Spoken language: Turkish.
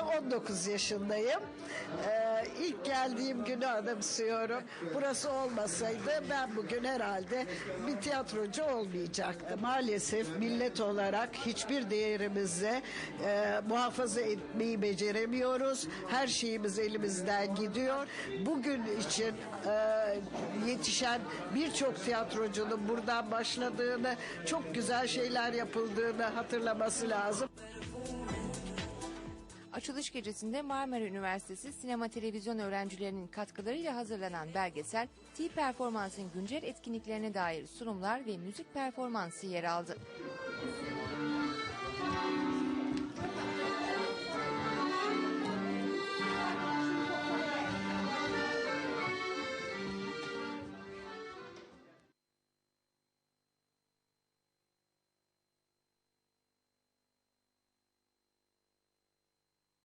19 yaşındayım. Ee, ilk geldiğim günü anımsıyorum. Burası olmasaydı ben bugün herhalde bir tiyatrocu olmayacaktım. Maalesef millet olarak hiçbir değerimizi e, muhafaza etmeyi beceremiyoruz. Her şeyimiz elimizden gidiyor. Bugün için e, yetişen birçok tiyatrocunun buradan başladığını, çok güzel şeyler yapıldığını hatırlaması lazım. Açılış gecesinde Marmara Üniversitesi sinema televizyon öğrencilerinin katkılarıyla hazırlanan belgesel, T-Performans'ın güncel etkinliklerine dair sunumlar ve müzik performansı yer aldı.